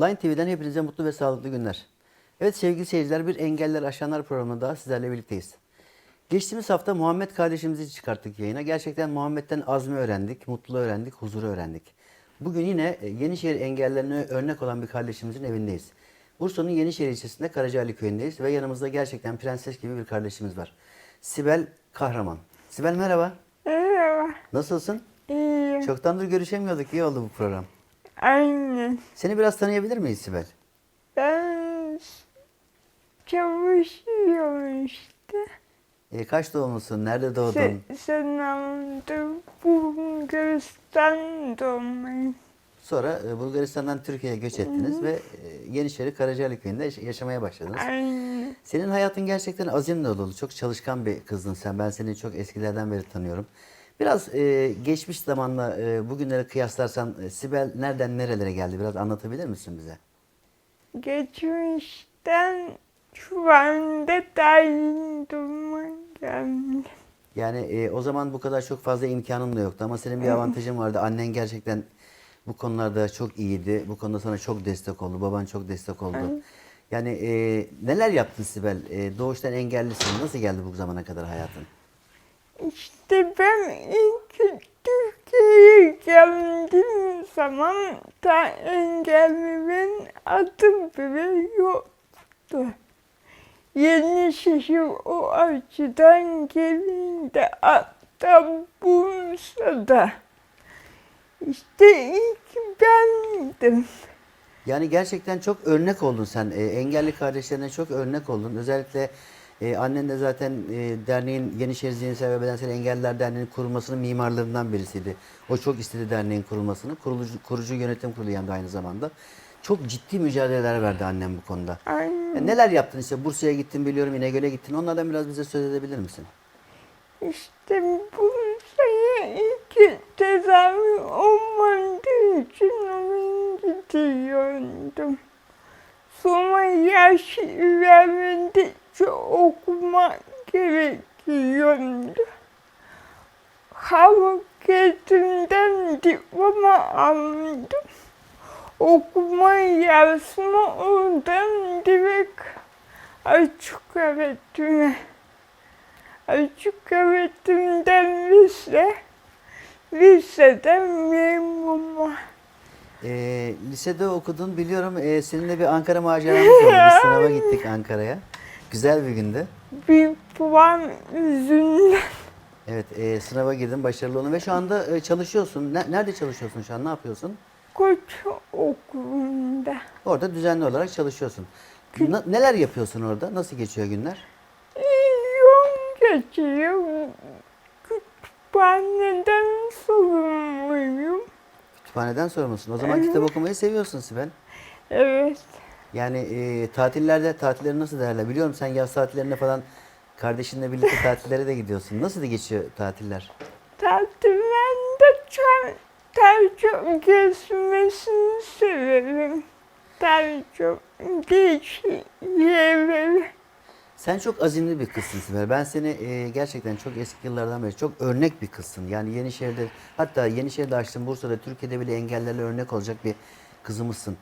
Line TV'den hepinize mutlu ve sağlıklı günler. Evet sevgili seyirciler bir Engeller Aşanlar programında daha sizlerle birlikteyiz. Geçtiğimiz hafta Muhammed kardeşimizi çıkarttık yayına. Gerçekten Muhammed'den azmi öğrendik, mutluluğu öğrendik, huzuru öğrendik. Bugün yine e, Yenişehir engellerine örnek olan bir kardeşimizin evindeyiz. Bursa'nın Yenişehir ilçesinde Karacaali köyündeyiz ve yanımızda gerçekten prenses gibi bir kardeşimiz var. Sibel Kahraman. Sibel merhaba. Merhaba. Nasılsın? İyiyim. Çoktandır görüşemiyorduk. İyi oldu bu program. Aynen. Seni biraz tanıyabilir miyiz Sibel? Ben çalışıyorum işte. E, kaç doğumlusun? Nerede doğdun? Se Senamda Bulgaristan doğmayım. Sonra e, Bulgaristan'dan Türkiye'ye göç ettiniz ve e, Yenişehir Karacaali köyünde yaş- yaşamaya başladınız. Aynen. Senin hayatın gerçekten azimle dolu. Çok çalışkan bir kızdın sen. Ben seni çok eskilerden beri tanıyorum. Biraz e, geçmiş zamanla e, bugünleri kıyaslarsan e, Sibel nereden nerelere geldi? Biraz anlatabilir misin bize? Geçmişten şu anda tayin duruma geldim. Yani e, o zaman bu kadar çok fazla imkanın da yoktu ama senin bir avantajın vardı. Annen gerçekten bu konularda çok iyiydi. Bu konuda sana çok destek oldu. Baban çok destek oldu. Yani e, neler yaptın Sibel? E, doğuştan engellisin. Nasıl geldi bu zamana kadar hayatın? İşte ben ilk Türkiye'ye geldiğim zaman ta engellimin adı bile yoktu. Yeni şehir o açıdan gelince hatta Bursa'da. İşte ilk bendim. Yani gerçekten çok örnek oldun sen. E, engelli kardeşlerine çok örnek oldun. Özellikle e, annen de zaten e, derneğin Yenişehir Zihinsel ve Bedensel Engelliler Derneği'nin kurulmasının mimarlarından birisiydi. O çok istedi derneğin kurulmasını. Kurucu, kurucu yönetim kurulu yanında aynı zamanda. Çok ciddi mücadeleler verdi annem bu konuda. Aynen. E, neler yaptın işte Bursa'ya gittin biliyorum İnegöl'e gittin. Onlardan biraz bize söz edebilir misin? İşte Bursa'ya ilk tedavi olmadığı için oraya gidiyordum. Sonra yaş ilerledikçe okumak gerekiyordu. Hareketimden diploma aldım. Okuma yazma oradan direkt açık öğretime. Açık öğretimden lise, liseden memnunum. E, lisede okudun biliyorum. E, seninle bir Ankara maceramız oldu. Biz sınava gittik Ankara'ya. Güzel bir gündü. Bir puan yüzünden Evet, e, sınava girdin, başarılı oldun ve şu anda e, çalışıyorsun. Ne- nerede çalışıyorsun şu an? Ne yapıyorsun? koç okulunda. Orada düzenli olarak çalışıyorsun. Na- neler yapıyorsun orada? Nasıl geçiyor günler? Yol geçiyor. Kütüphaneden sorumluyum. Kütüphaneden sorumlusun. O zaman kitap okumayı seviyorsun Sibel. Evet. Yani e, tatillerde tatilleri nasıl değerler? Biliyorum sen yaz tatillerine falan kardeşinle birlikte tatillere de gidiyorsun. Nasıl da geçiyor tatiller? Tatillerde çok, daha çok gezmesini severim. Daha çok yerleri. Sen çok azimli bir kızsın Sibel. Ben seni e, gerçekten çok eski yıllardan beri çok örnek bir kızsın. Yani Yenişehir'de hatta Yenişehir'de açtım Bursa'da Türkiye'de bile engellerle örnek olacak bir kızımızsın.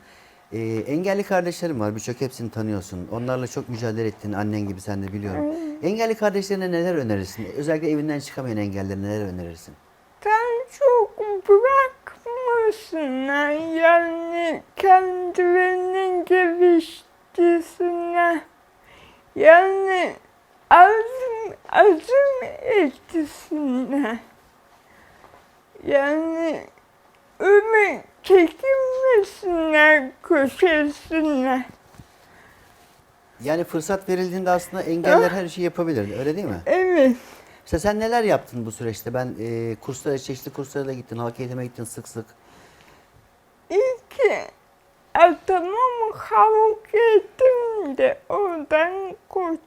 E, engelli kardeşlerim var birçok hepsini tanıyorsun. Onlarla çok mücadele ettin annen gibi sen de biliyorum. Engelli kardeşlerine neler önerirsin? Özellikle evinden çıkamayan engellilere neler önerirsin? Daha çok bırakmasınlar. Yani kendilerini geliştirsinler. Yani azim, azim etsinler. Yani ümit köşesine. Yani fırsat verildiğinde aslında engeller her şeyi yapabilir. Öyle değil mi? Evet. Mesela sen neler yaptın bu süreçte? Ben e, kurslara, çeşitli kurslara da gittin, halk eğitime gittin sık sık. İlk atamam hareketim de oradan koç.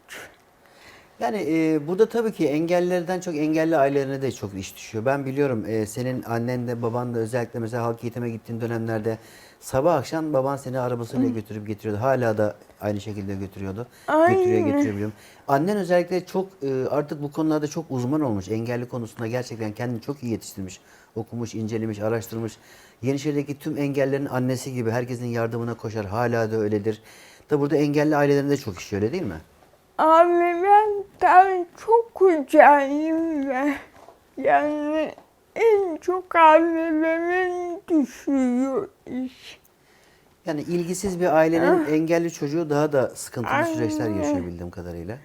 Yani e, burada tabii ki engellilerden çok engelli ailelerine de çok iş düşüyor. Ben biliyorum e, senin annen de baban da özellikle mesela halk eğitime gittiğin dönemlerde sabah akşam baban seni arabasıyla götürüp getiriyordu. Hala da aynı şekilde götürüyordu. Götürüyor Aynen. getiriyor biliyorum. Annen özellikle çok e, artık bu konularda çok uzman olmuş. Engelli konusunda gerçekten kendini çok iyi yetiştirmiş. Okumuş, incelemiş, araştırmış. Yenişehir'deki tüm engellerin annesi gibi herkesin yardımına koşar. Hala da öyledir. Da burada engelli ailelerinde çok iş öyle değil mi? Ailemden çok ucayım ve yani en çok ailelerin düşüyor iş. Yani ilgisiz bir ailenin engelli çocuğu daha da sıkıntılı süreçler Aynen. yaşıyor bildiğim kadarıyla.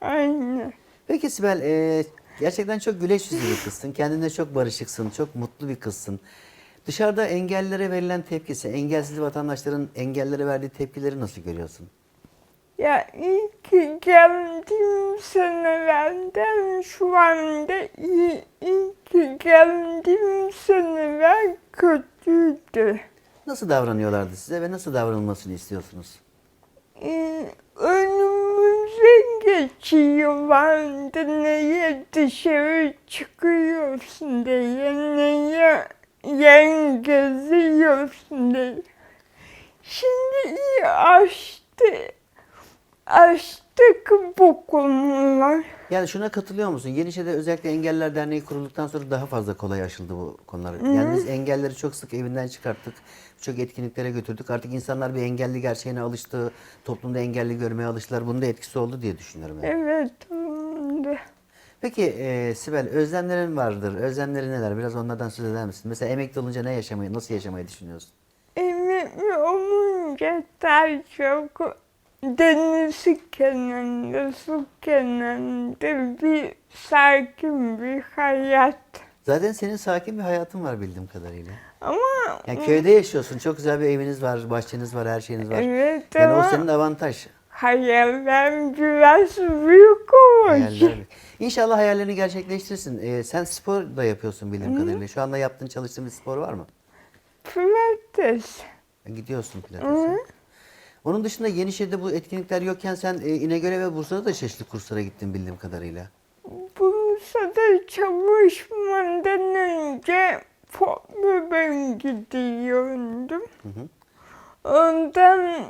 Aynen. Peki Sibel, e, gerçekten çok güleç yüzlü bir kızsın. Kendine çok barışıksın, çok mutlu bir kızsın. Dışarıda engellilere verilen tepkisi, engelsiz vatandaşların engellilere verdiği tepkileri nasıl görüyorsun? Ya ilk ki geldiğim senelerden şu anda iyi. İlk ki geldiğim seneler kötüydü. Nasıl davranıyorlardı size ve nasıl davranılmasını istiyorsunuz? Ee, önümüze geçiyorlardı neye dışarı çıkıyorsun diye, neye yen geziyorsun diye. Şimdi iyi açtı, açtık bu konular. Yani şuna katılıyor musun? Yenişehir'de özellikle Engelliler Derneği kurulduktan sonra daha fazla kolay aşıldı bu konular. Yani biz engelleri çok sık evinden çıkarttık. Çok etkinliklere götürdük. Artık insanlar bir engelli gerçeğine alıştı. Toplumda engelli görmeye alıştılar. Bunun da etkisi oldu diye düşünüyorum. Yani. Evet. Peki e, Sibel özlemlerin vardır. Özlemleri neler? Biraz onlardan söz eder misin? Mesela emekli olunca ne yaşamayı, nasıl yaşamayı düşünüyorsun? Emekli olunca daha çok deniz kenarında, su kenarında bir sakin bir hayat. Zaten senin sakin bir hayatın var bildiğim kadarıyla. Ama Yani köyde yaşıyorsun. Çok güzel bir eviniz var, bahçeniz var, her şeyiniz var. evet Yani o ama senin avantaj. hayaller biraz büyük olacak. Hayaller. İnşallah hayallerini gerçekleştirsin. Ee, sen spor da yapıyorsun bildiğim kadarıyla. Şu anda yaptığın, çalıştığın bir spor var mı? Pilates. Gidiyorsun pilatese. Onun dışında Yenişehir'de bu etkinlikler yokken sen e, İnegöl ve Bursa'da da çeşitli kurslara gittin bildiğim kadarıyla. Bursa'da çalışmadan önce farklı ben gidiyordum. Ondan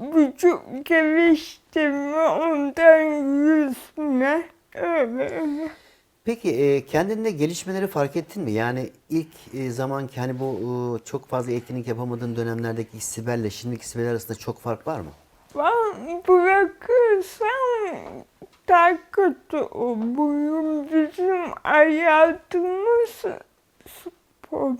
vücut geliştirme, ondan yüzme, öyle öyle. Peki e, kendinde gelişmeleri fark ettin mi? Yani ilk e, zamanki hani bu e, çok fazla etkinlik yapamadığın dönemlerdeki Sibel'le şimdiki Sibel arasında çok fark var mı? Ben bırakırsam daha kötü olurum. Bizim hayatımız spor.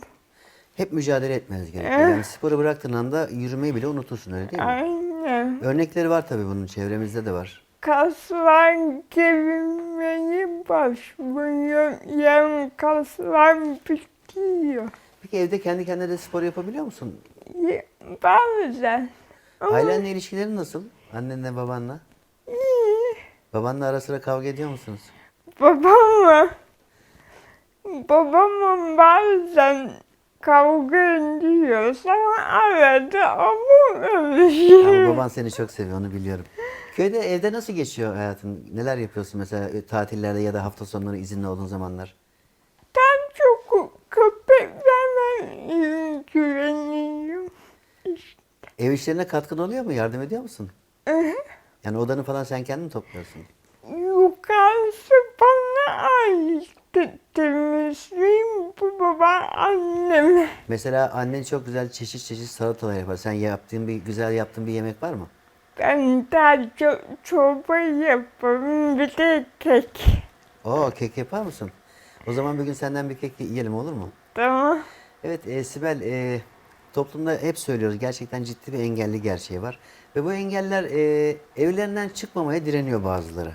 Hep mücadele etmeniz gerekiyor. Yani sporu bıraktığın anda yürümeyi bile unutursun öyle değil mi? Aynen. Örnekleri var tabii bunun çevremizde de var. Kaslar gerilmeye başlıyor. Yan kaslar bitiyor. Peki evde kendi kendine de spor yapabiliyor musun? Ya- Bazen. Ama Ailenle ilişkilerin nasıl? Annenle babanla? iyi. Babanla ara sıra kavga ediyor musunuz? Babamla babamla bazen kavga ediyoruz ama arada olmuyor şey. Ama baban seni çok seviyor onu biliyorum. Köyde evde nasıl geçiyor hayatın? Neler yapıyorsun mesela e, tatillerde ya da hafta sonları izinli olduğun zamanlar? Ben çok köpeklerle ilgileniyorum. Ev işlerine katkın oluyor mu? Yardım ediyor musun? Hı. Yani odanı falan sen kendin mi topluyorsun? Yukarısı bana ait temizliğim bu baba anneme. Mesela annen çok güzel çeşit çeşit salatalar yapar. Sen yaptığın bir güzel yaptığın bir yemek var mı? Ben daha çok çorba yaparım bir de kek. Oo kek yapar mısın? O zaman bir gün senden bir kek yiyelim olur mu? Tamam. Evet e, Sibel e, toplumda hep söylüyoruz gerçekten ciddi bir engelli gerçeği var. Ve bu engeller e, evlerinden çıkmamaya direniyor bazıları.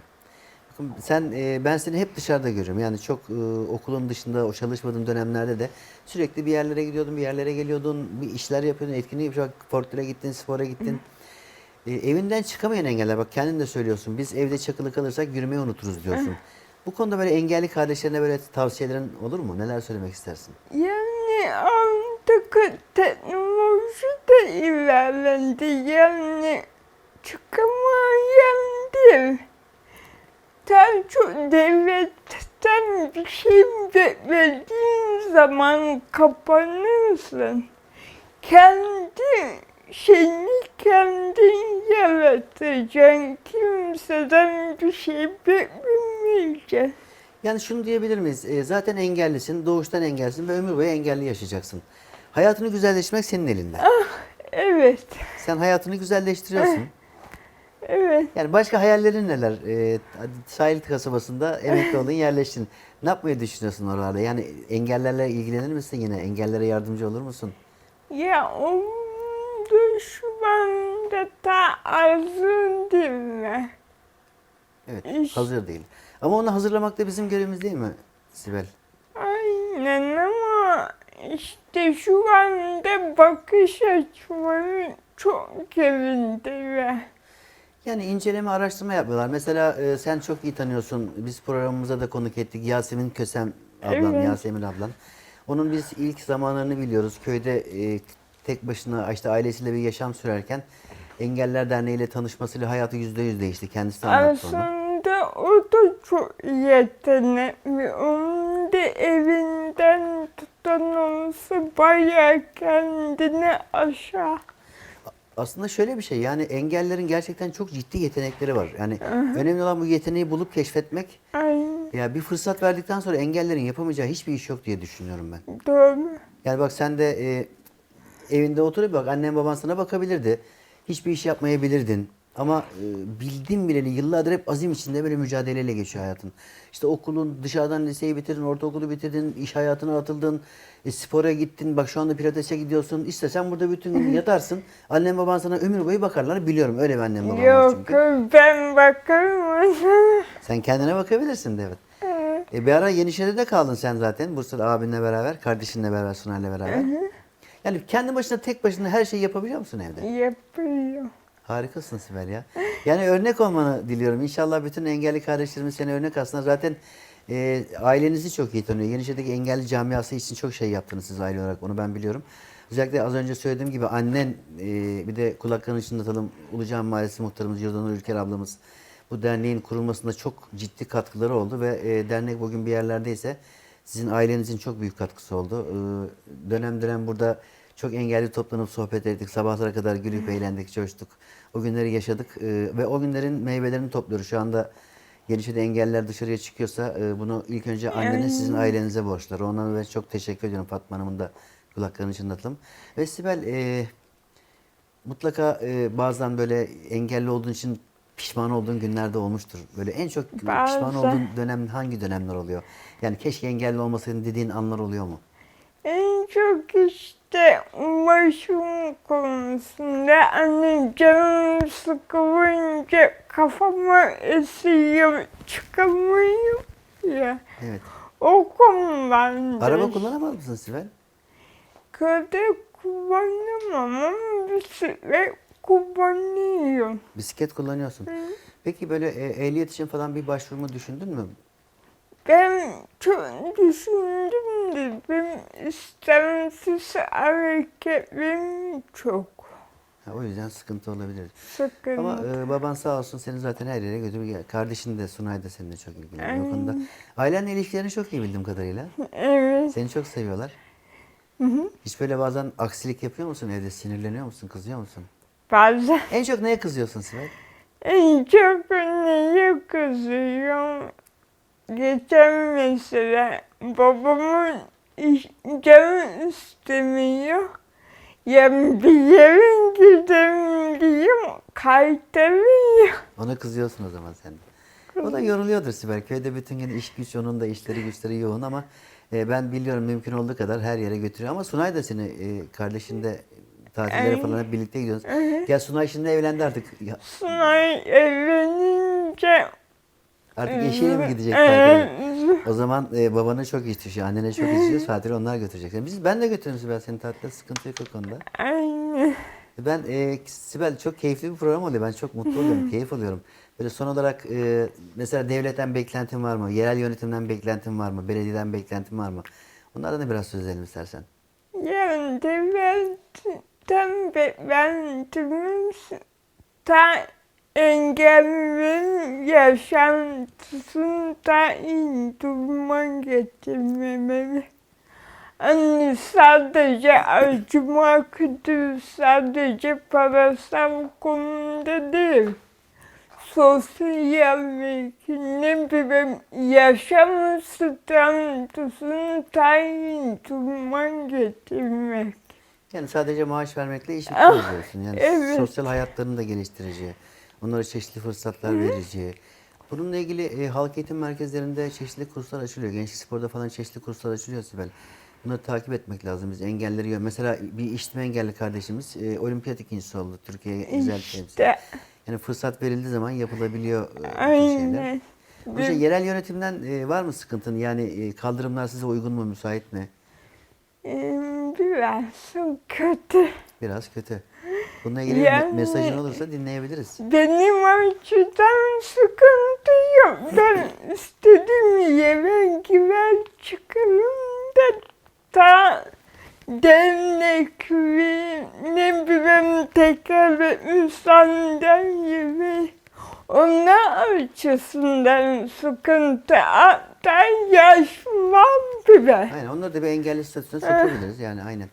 Bakın sen e, ben seni hep dışarıda görüyorum. Yani çok e, okulun dışında o çalışmadığın dönemlerde de sürekli bir yerlere gidiyordun, bir yerlere geliyordun, bir işler yapıyordun, etkinlik yapıyordun, fortüre gittin, spora gittin. E, evinden çıkamayan engeller bak kendin de söylüyorsun. Biz evde çakılı kalırsak yürümeyi unuturuz diyorsun. Bu konuda böyle engelli kardeşlerine böyle tavsiyelerin olur mu? Neler söylemek istersin? Yani artık teknoloji de ilerlendi. Yani çıkamayan değil. sen çok devletten bir şey beklediğin zaman kapanırsın. Kendi şeyini kendin yaratacaksın. Kimseden bir şey beklemeyeceksin. Yani şunu diyebilir miyiz? E, zaten engellisin, doğuştan engellisin ve ömür boyu engelli yaşayacaksın. Hayatını güzelleştirmek senin elinde. Evet, Sen hayatını güzelleştiriyorsun. evet. Yani başka hayallerin neler? E, sahil kasabasında emekli oldun, yerleştin. Ne yapmayı düşünüyorsun oralarda? Yani engellerle ilgilenir misin yine? Engellere yardımcı olur musun? Ya onun anda da değil mi? Evet, İş- hazır değil. Ama onu hazırlamak da bizim görevimiz değil mi Sibel? Aynen ama işte şu anda bakış açıları çok yerinde ve Yani inceleme, araştırma yapıyorlar. Mesela e, sen çok iyi tanıyorsun. Biz programımıza da konuk ettik. Yasemin Kösem ablan, Evet. Yasemin ablan. Onun biz ilk zamanlarını biliyoruz. Köyde e, tek başına işte ailesiyle bir yaşam sürerken Engeller Derneği ile tanışmasıyla hayatı yüzde yüz değişti. Kendisi anlattı onu. aslında o da çok yetenekli. Onun da evinden tutan olsa bayağı kendini aşağı. Aslında şöyle bir şey yani engellerin gerçekten çok ciddi yetenekleri var. Yani önemli olan bu yeteneği bulup keşfetmek. Aynen Ya bir fırsat verdikten sonra engellerin yapamayacağı hiçbir iş yok diye düşünüyorum ben. doğru. Yani bak sen de e, evinde oturup bak annen baban sana bakabilirdi. Hiçbir iş yapmayabilirdin. Ama e, bildiğin bileli yıllardır hep azim içinde böyle mücadeleyle geçiyor hayatın. İşte okulun dışarıdan liseyi bitirdin, ortaokulu bitirdin, iş hayatına atıldın, e, spora gittin, bak şu anda pilatese gidiyorsun. İşte sen burada bütün gün yatarsın. Annen baban sana ömür boyu bakarlar. Biliyorum öyle bir annem babam var Yok çünkü. ben bakarım. Sen kendine bakabilirsin. Evet. E bir ara Yenişehir'de kaldın sen zaten. Bursa'da abinle beraber, kardeşinle beraber, Sunay'la beraber. Yani kendi başına tek başına her şeyi yapabiliyor musun evde? Yapıyor. Harikasın Sibel ya. Yani örnek olmanı diliyorum. İnşallah bütün engelli kardeşlerimiz seni örnek alsınlar. Zaten e, ailenizi çok iyi tanıyor. Yenişehir'deki engelli camiası için çok şey yaptınız siz aile olarak. Onu ben biliyorum. Özellikle az önce söylediğim gibi annen e, bir de kulaklarını çınlatalım. Ulucan Mahallesi muhtarımız Yurdanur Ülker ablamız bu derneğin kurulmasında çok ciddi katkıları oldu ve e, dernek bugün bir yerlerdeyse sizin ailenizin çok büyük katkısı oldu. E, dönem dönem burada çok engelli toplanıp sohbet ettik. Sabahlara kadar gülüp eğlendik, coştuk. O günleri yaşadık e, ve o günlerin meyvelerini topluyoruz. Şu anda Yenişehir'de engeller dışarıya çıkıyorsa e, bunu ilk önce annenin sizin ailenize borçları. Ona ben çok teşekkür ediyorum Fatma Hanım'ın da kulaklarını çınlatalım. Ve Sibel e, mutlaka e, bazen böyle engelli olduğun için pişman olduğun günlerde olmuştur. Böyle en çok pişman Bazen. olduğun dönem hangi dönemler oluyor? Yani keşke engelli olmasaydım dediğin anlar oluyor mu? En çok işte başım konusunda anne canım sıkılınca kafama esiyor çıkamıyorum ya. Evet. O konudan Araba kullanamaz mısın Sibel? Köyde kullanamam ama bisiklet kullanıyorum. Bisiklet kullanıyorsun. Peki böyle e, ehliyet için falan bir başvurumu düşündün mü? Ben çok düşündüm de benim istemsiz hareketlerim çok Ha, o yüzden sıkıntı olabilir. sıkıntı. Ama e, baban sağ olsun seni zaten her yere götürüp gel. Kardeşin de Sunay da seninle çok ilgileniyor o konuda. Ailenle ilişkilerini çok iyi bildiğim kadarıyla. Evet. Seni çok seviyorlar. Hiç böyle bazen aksilik yapıyor musun evde? Sinirleniyor musun? Kızıyor musun? Bazen En çok neye kızıyorsun Sibel? en çok neye kızıyorum. Geçen mesela babamın iş, canı istemiyor. Ya bir yere gidelim diyeyim kaytarıyor. Ona kızıyorsun o zaman sen de. O da yoruluyordur Sibel. Köyde bütün gün iş güç onun da işleri güçleri yoğun ama e, ben biliyorum mümkün olduğu kadar her yere götürüyor. Ama Sunay da seni e, kardeşin de tatillere Ay. falan hep birlikte gidiyorsunuz. Gel Sunay şimdi evlendi artık. Ya, Sunay evlenince Artık eşiyle mi gidecek tatile? O zaman e, babana çok iş düşüyor. Annene çok iş düşüyor. Tatile onlar götürecek. Yani biz ben de götürürüm Sibel seni tatile. Sıkıntı yok o konuda. Aynen. Ben e, Sibel çok keyifli bir program oluyor. Ben çok mutlu oluyorum, keyif alıyorum. Böyle son olarak e, mesela devletten beklentin var mı? Yerel yönetimden beklentin var mı? Belediyeden beklentin var mı? Onlardan da biraz söz edelim istersen. Yani devletten beklentimiz ta engellilerin yaşantısında iyi duruma getirmemeli. Hani sadece acımak değil, sadece parasal konuda değil. Sosyallik, ne bileyim, yaşam standartını tayin duruma getirmek. Yani sadece maaş vermekle iş Ah, bitmez diyorsun. Yani evet. sosyal hayatlarını da geliştireceği, onlara çeşitli fırsatlar vereceği. Bununla ilgili e, halk eğitim merkezlerinde çeşitli kurslar açılıyor. Gençlik sporda falan çeşitli kurslar açılıyor Sibel. Bunları takip etmek lazım. Biz engelleri gör- Mesela bir işitme engelli kardeşimiz e, olimpiyat ikincisi oldu. Türkiye'ye güzel temsil. Yani fırsat verildiği zaman yapılabiliyor e, tür şeyler. aynen. Bu şey, yerel yönetimden e, var mı sıkıntın? Yani e, kaldırımlar size uygun mu, müsait mi? Ee, Biraz kötü. Biraz kötü. Bununla ilgili Yani- me- mesajın olursa dinleyebiliriz. Benim açıdan sıkıntı yok. Ben istediğim yere girer çıkarım da ta dernekli ne bileyim tekerlekli sandalye onlar açısından sıkıntı. Hatta yaş bile. Aynen onları da bir engelli statüsüne sokabiliriz yani aynen.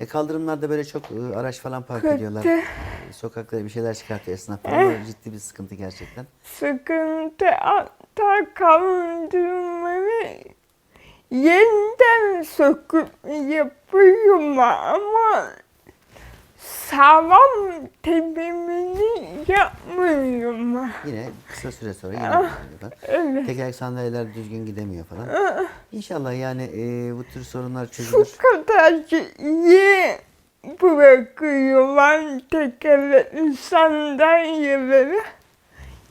E kaldırımlarda böyle çok e, araç falan park Kötü. ediyorlar. E, Sokaklara bir şeyler çıkartıyor esnaf falan. O ciddi bir sıkıntı gerçekten. sıkıntı hatta kaldırmayı yeniden söküp yapıyorum ama sağlam tepimini yapmıyorum. Yine kısa süre sonra yine Ah. yapıyorlar. Evet. Tekerlek sandalyeler düzgün gidemiyor falan. İnşallah yani e, bu tür sorunlar Şu çözülür. kadar iyi bırakıyorlar tekerlekli sandalyeleri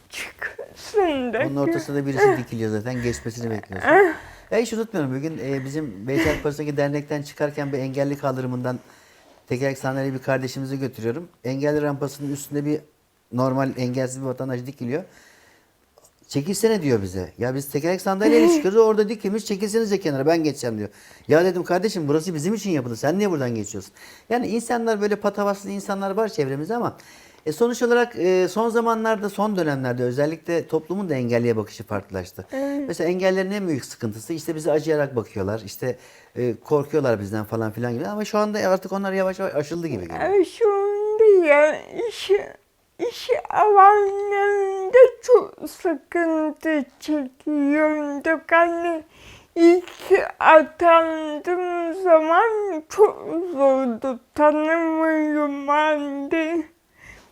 çıksın da. Onun ortasında birisi dikiliyor zaten geçmesini bekliyorsun. Ya hiç unutmuyorum bugün e, bizim Beyşehir'deki dernekten çıkarken bir engelli kaldırımından tekerlek sandalye bir kardeşimizi götürüyorum. Engelli rampasının üstünde bir normal engelsiz bir vatandaş dikiliyor. Çekilsene diyor bize. Ya biz tekerlek sandalyeyle çıkıyoruz orada dikilmiş çekilsenize kenara ben geçeceğim diyor. Ya dedim kardeşim burası bizim için yapıldı sen niye buradan geçiyorsun? Yani insanlar böyle patavatsız insanlar var çevremizde ama e, sonuç olarak e, son zamanlarda son dönemlerde özellikle toplumun da engelliye bakışı farklılaştı. Mesela engellerin en büyük sıkıntısı işte bize acıyarak bakıyorlar işte e, korkuyorlar bizden falan filan gibi ama şu anda artık onlar yavaş yavaş aşıldı gibi geliyor. Şimdi ya iş, iş alanlarında çok sıkıntı çekiyorduk. Hani ilk atandığım zaman çok zordu. Tanımıyorum halde.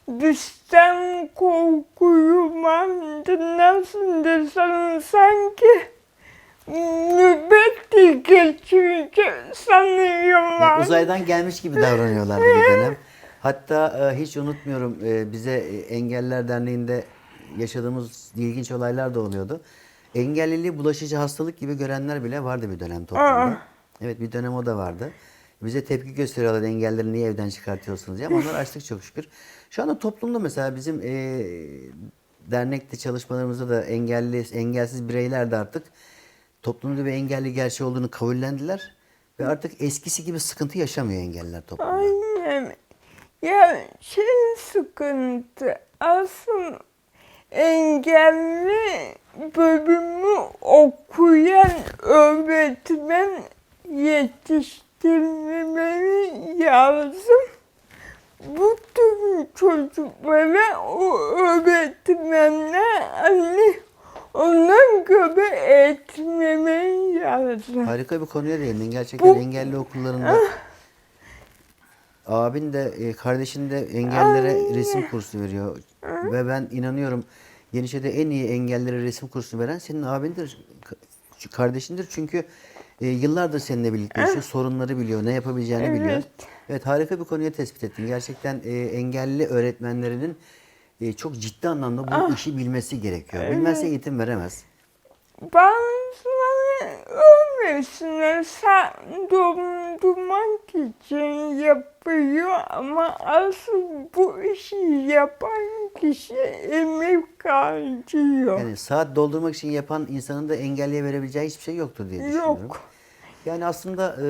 Düşten korkuyorum halde. Nasıl desem sanki nöbet geçirecek sanıyorum. Yani uzaydan gelmiş gibi davranıyorlardı bir dönem. Hatta e, hiç unutmuyorum e, bize e, Engelliler Derneği'nde yaşadığımız ilginç olaylar da oluyordu. Engelliliği bulaşıcı hastalık gibi görenler bile vardı bir dönem toplumda. Aa. Evet bir dönem o da vardı. Bize tepki gösteriyorlar engelleri niye evden çıkartıyorsunuz diye ama onları açtık çok şükür. Şu anda toplumda mesela bizim e, dernekte çalışmalarımızda da engelli, engelsiz bireyler de artık toplumda bir engelli gerçeği olduğunu kabullendiler. Ve artık eskisi gibi sıkıntı yaşamıyor engelliler toplumda. Aynen. Ya şey sıkıntı aslında engelli bölümü okuyan öğretmen yetiştirmeleri lazım. Bu tür çocuklara o öğretmenler hani ona göre eğitmeleri lazım. Harika bir konuya değindin. Gerçekten Bu- engelli okullarında abin de e, kardeşin de engellilere resim kursu veriyor. Ve ben inanıyorum Yenişe'de en iyi engellilere resim kursu veren senin abindir, kardeşindir. Çünkü e, yıllardır seninle birlikte yaşıyor, sorunları biliyor, ne yapabileceğini biliyor. Evet. Evet harika bir konuya tespit ettin. Gerçekten e, engelli öğretmenlerinin e, çok ciddi anlamda bu işi bilmesi gerekiyor. Bilmezse eğitim veremez. Bazıları sen dondurmak için yapıyor ama asıl bu işi yapan kişi emek harcıyor. Yani saat doldurmak için yapan insanın da engelliye verebileceği hiçbir şey yoktur diye düşünüyorum. Yok. Yani aslında e,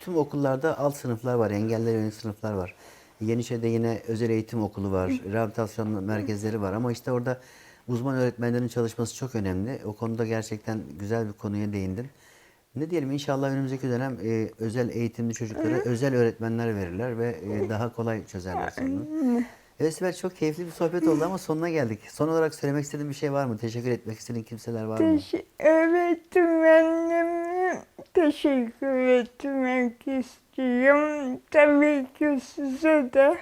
tüm okullarda alt sınıflar var, engellilere yönelik sınıflar var. Yeniçeri'de yine özel eğitim okulu var, rehabilitasyon merkezleri var ama işte orada uzman öğretmenlerin çalışması çok önemli. O konuda gerçekten güzel bir konuya değindin. Ne diyelim inşallah önümüzdeki dönem e, özel eğitimli çocuklara özel öğretmenler verirler ve e, daha kolay çözerler sorunu. Evet Sibel çok keyifli bir sohbet oldu ama sonuna geldik. Son olarak söylemek istediğin bir şey var mı? Teşekkür etmek istediğin kimseler var mı? Teş- öğretmenime teşekkür etmek istiyorum. Tabii ki size de.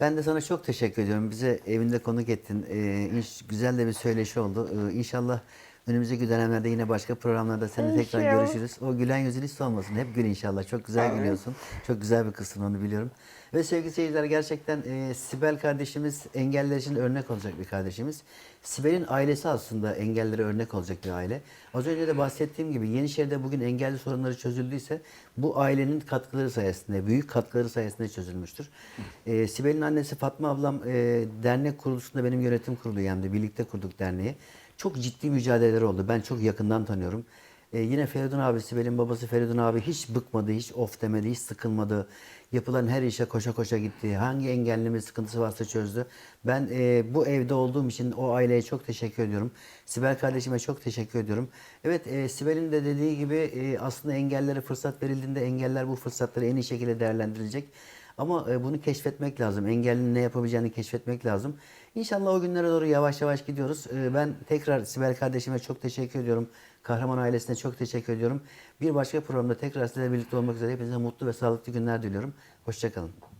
Ben de sana çok teşekkür ediyorum. Bize evinde konuk ettin. Ee, güzel de bir söyleşi oldu. Ee, inşallah önümüzdeki dönemlerde yine başka programlarda seninle tekrar İnşallah. görüşürüz. O gülen yüzün hiç olmasın. Hep gül inşallah. Çok güzel gülüyorsun. Çok güzel bir kızsın onu biliyorum. Ve sevgili seyirciler gerçekten e, Sibel kardeşimiz engeller için örnek olacak bir kardeşimiz. Sibel'in ailesi aslında engellere örnek olacak bir aile. Az önce de bahsettiğim gibi Yenişehir'de bugün engelli sorunları çözüldüyse bu ailenin katkıları sayesinde, büyük katkıları sayesinde çözülmüştür. E, Sibel'in annesi Fatma ablam e, dernek kuruluşunda benim yönetim kurulu yandı. Birlikte kurduk derneği. Çok ciddi mücadeleleri oldu. Ben çok yakından tanıyorum. Ee, yine Feridun abi, Sibel'in babası Feridun abi hiç bıkmadı, hiç of demedi, hiç sıkılmadı. Yapılan her işe koşa koşa gitti. Hangi engellinin sıkıntısı varsa çözdü. Ben e, bu evde olduğum için o aileye çok teşekkür ediyorum. Sibel kardeşime çok teşekkür ediyorum. Evet e, Sibel'in de dediği gibi e, aslında engellere fırsat verildiğinde engeller bu fırsatları en iyi şekilde değerlendirilecek. Ama e, bunu keşfetmek lazım. Engellinin ne yapabileceğini keşfetmek lazım. İnşallah o günlere doğru yavaş yavaş gidiyoruz. E, Ben tekrar Sibel kardeşime çok teşekkür ediyorum. Kahraman ailesine çok teşekkür ediyorum. Bir başka programda tekrar sizlerle birlikte olmak üzere hepinize mutlu ve sağlıklı günler diliyorum. Hoşçakalın.